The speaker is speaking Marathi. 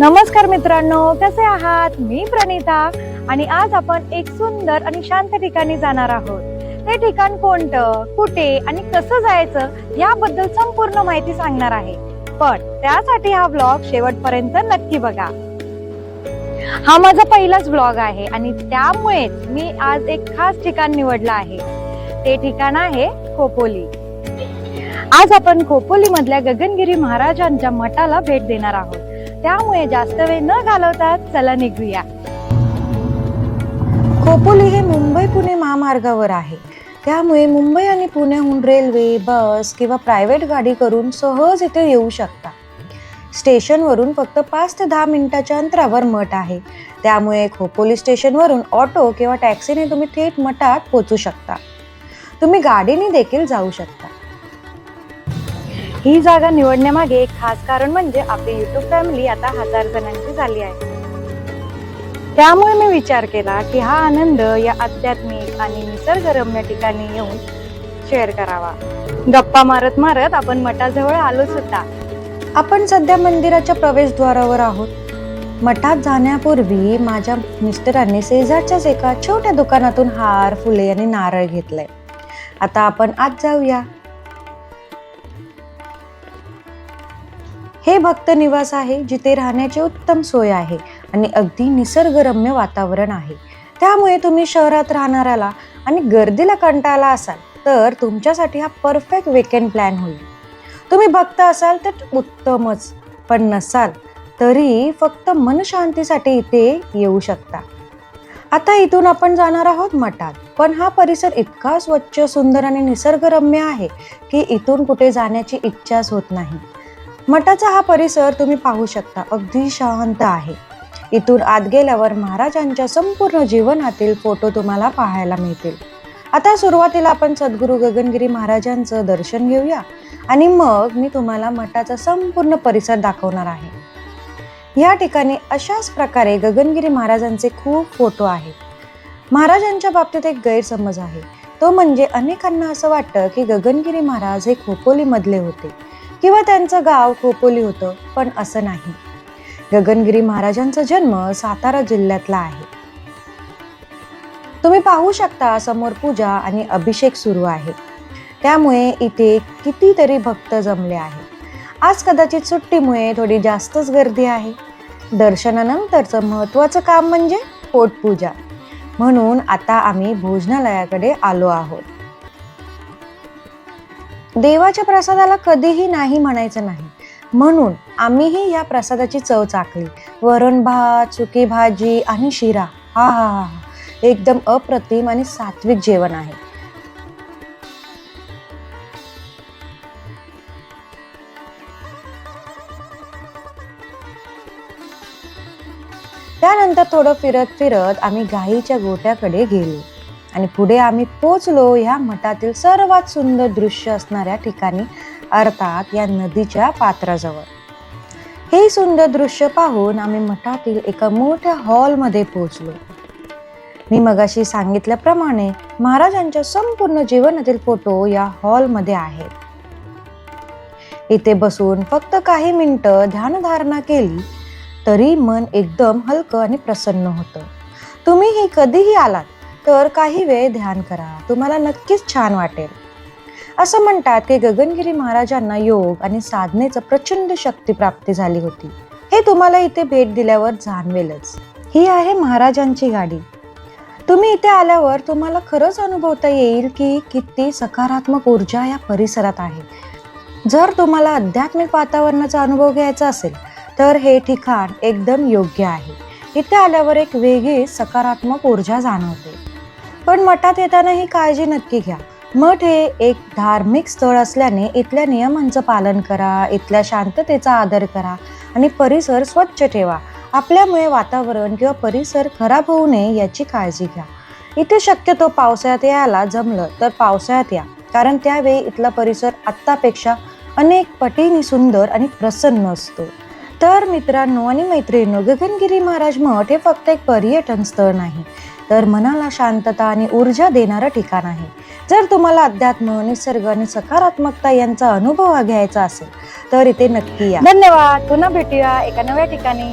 नमस्कार मित्रांनो कसे आहात? मी प्रणिता आणि आज आपण एक सुंदर आणि शांत ठिकाणी जाणार आहोत. ते ठिकाण कोणतं कुठे आणि कसं जायचं याबद्दल संपूर्ण माहिती सांगणार आहे. पण त्यासाठी हा ब्लॉग शेवटपर्यंत नक्की बघा. हा माझा पहिलाच ब्लॉग आहे आणि त्यामुळेच मी आज एक खास ठिकाण निवडलं आहे. ते ठिकाण आहे खोपोली. आज आपण खोपोली मधल्या गगनगिरी महाराजांच्या मठाला भेट देणार आहोत. त्यामुळे जास्त वेळ न घालवता चला निघूया. खोपोली हे मुंबई पुणे महामार्गावर आहे. त्यामुळे मुंबई आणि पुण्याहून रेल्वे बस किंवा प्रायव्हेट गाडी करून सहज इथे येऊ शकता. स्टेशनवरून फक्त पाच ते दहा मिनिटाच्या अंतरावर मठ आहे. त्यामुळे खोपोली स्टेशनवरून ऑटो किंवा टॅक्सीने तुम्ही थेट मठात पोचू शकता. तुम्ही गाडीने देखील जाऊ शकता. ही जागा निवडण्यामागे एक खास कारण म्हणजे आपली युट्यूब फॅमिली आता हजार जणांची झाली आहे. त्यामुळे मी विचार केला की हा आनंद या आध्यात्मिक आणि निसर्गरम्य ठिकाणी येऊन शेअर करावा. गप्पा मारत मारत आपण मठाजवळ आलो सुद्धा. आपण सध्या मंदिराच्या प्रवेशद्वारावर आहोत. मठात जाण्यापूर्वी माझ्या मिस्टरांनी शेजारच्याच एका छोट्या दुकानातून हार फुले आणि नारळ घेतलंय आता आपण आज जाऊया. हे भक्त निवास आहे जिथे राहण्याची उत्तम सोय आहे आणि अगदी निसर्गरम्य वातावरण आहे. त्यामुळे तुम्ही शहरात राहणाऱ्याला आणि गर्दीला कंटाळला असाल तर तुमच्यासाठी हा परफेक्ट वेकेंड प्लॅन होईल. तुम्ही भक्त असाल तर उत्तमच पण नसाल तरी फक्त मनशांतीसाठी इथे येऊ शकता. आता इथून आपण जाणार आहोत मठात पण हा परिसर इतका स्वच्छ सुंदर आणि निसर्गरम्य आहे की इथून कुठे जाण्याची इच्छाच होत नाही. मठाचा हा परिसर तुम्ही पाहू शकता. अगदी शांत आहे. इथून आत गेल्यावर महाराजांच्या संपूर्ण जीवनातील फोटो तुम्हाला पाहायला मिळतील. आता सुरुवातीला आपण सद्गुरू गगनगिरी महाराजांचं दर्शन घेऊया. आणि मग मी तुम्हाला मठाचा संपूर्ण परिसर दाखवणार आहे. या ठिकाणी अशाच प्रकारे गगनगिरी महाराजांचे खूप फोटो आहेत. महाराजांच्या बाबतीत एक गैरसमज आहे. तो म्हणजे अनेकांना असं वाटतं की गगनगिरी महाराज हे खोपोलीमधले होते. किंवा त्यांचं गाव खोपोली होतं पण असं नाही. गगनगिरी महाराजांचा जन्म सातारा जिल्ह्यातला आहे. तुम्ही पाहू शकता समोर पूजा आणि अभिषेक सुरू आहे. त्यामुळे इथे कितीतरी भक्त जमले आहेत. आज कदाचित सुट्टीमुळे थोडी जास्तच गर्दी आहे. दर्शनानंतरचं महत्त्वाचं काम म्हणजे पोटपूजा. म्हणून आता आम्ही भोजनालयाकडे आलो आहोत. देवाच्या प्रसादाला कधीही नाही म्हणायचं नाही. म्हणून आम्हीही या प्रसादाची चव चाकली. वरण भात सुकी भाजी आणि शिरा. हा हा हा हा. एकदम अप्रतिम आणि सात्विक जेवण आहे. त्यानंतर थोडं फिरत फिरत आम्ही गाईच्या गोट्याकडे गेलो. आणि पुढे आम्ही पोचलो ह्या मठातील सर्वात सुंदर दृश्य असणाऱ्या ठिकाणी अर्थात या नदीच्या पात्राजवळ. हे सुंदर दृश्य पाहून आम्ही मठातील एका मोठ्या हॉलमध्ये पोहोचलो मी मगाशी सांगितल्याप्रमाणे महाराजांच्या संपूर्ण जीवनातील फोटो या हॉलमध्ये आहेत. इथे बसून फक्त काही मिनिटं ध्यानधारणा केली तरी मन एकदम हलकं आणि प्रसन्न होतं. तुम्हीही कधीही आलात तर काही वेळ ध्यान करा. तुम्हाला नक्कीच छान वाटेल. असं म्हणतात की गगनगिरी महाराजांना योग आणि साधनेचं प्रचंड शक्ती प्राप्ती झाली होती. हे तुम्हाला इथे भेट दिल्यावर जाणवेलच. ही आहे महाराजांची गाडी. तुम्ही इथे आल्यावर तुम्हाला खरंच अनुभवता येईल की किती सकारात्मक ऊर्जा या परिसरात आहे. जर तुम्हाला आध्यात्मिक वातावरणाचा अनुभव घ्यायचा असेल तर हे ठिकाण एकदम योग्य आहे. इथे आल्यावर एक वेगळी सकारात्मक ऊर्जा जाणवते. पण मठात येताना ही काळजी नक्की घ्या. मठ हे एक धार्मिक स्थळ असल्याने इथल्या नियमांचं पालन करा इथल्या शांततेचा आदर करा आणि परिसर स्वच्छ ठेवा. आपल्यामुळे वातावरण किंवा परिसर खराब होऊ नये याची काळजी घ्या. इथे शक्यतो पावसाळ्यात यायला जमलं तर पावसाळ्यात या कारण त्यावेळी इथला परिसर आत्तापेक्षा अनेक पटीने सुंदर आणि प्रसन्न असतो. तर मित्रांनो आणि मैत्रिणींनो गगनगिरी महाराज मठ हे फक्त एक पर्यटन स्थळ नाही. तर मनाला शांतता आणि ऊर्जा देणारं ठिकाण आहे. जर तुम्हाला अध्यात्म निसर्ग आणि सकारात्मकता यांचा अनुभव घ्यायचा असेल तर इथे नक्की या. धन्यवाद. पुन्हा भेटूया एका नव्या ठिकाणी.